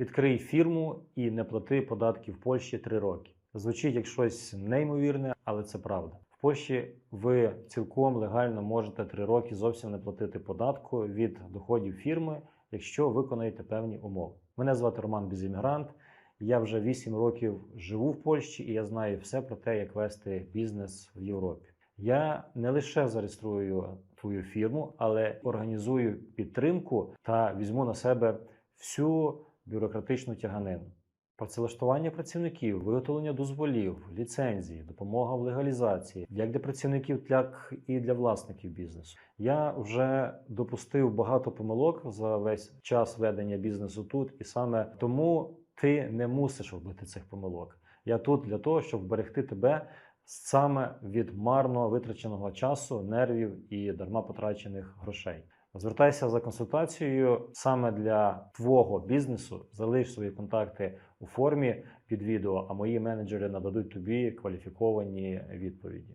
Відкрий фірму і не плати податки в Польщі 3 роки. Звучить як щось неймовірне, але це правда. В Польщі ви цілком легально можете 3 роки зовсім не платити податку від доходів фірми, якщо виконаєте певні умови. Мене звати Роман Безіммігрант. Я вже 8 років живу в Польщі і я знаю все про те, як вести бізнес в Європі. Я не лише зареєструю твою фірму, але організую підтримку та візьму на себе всю бюрократичну тяганину. Працевлаштування працівників, виготовлення дозволів, ліцензії, допомога в легалізації, як для працівників, так і для власників бізнесу. Я вже допустив багато помилок за весь час ведення бізнесу тут, і саме тому ти не мусиш робити цих помилок. Я тут для того, щоб вберегти тебе саме від марно витраченого часу, нервів і дарма потрачених грошей. Звертайся за консультацією саме для твого бізнесу. Залиш свої контакти у формі під відео, а мої менеджери нададуть тобі кваліфіковані відповіді.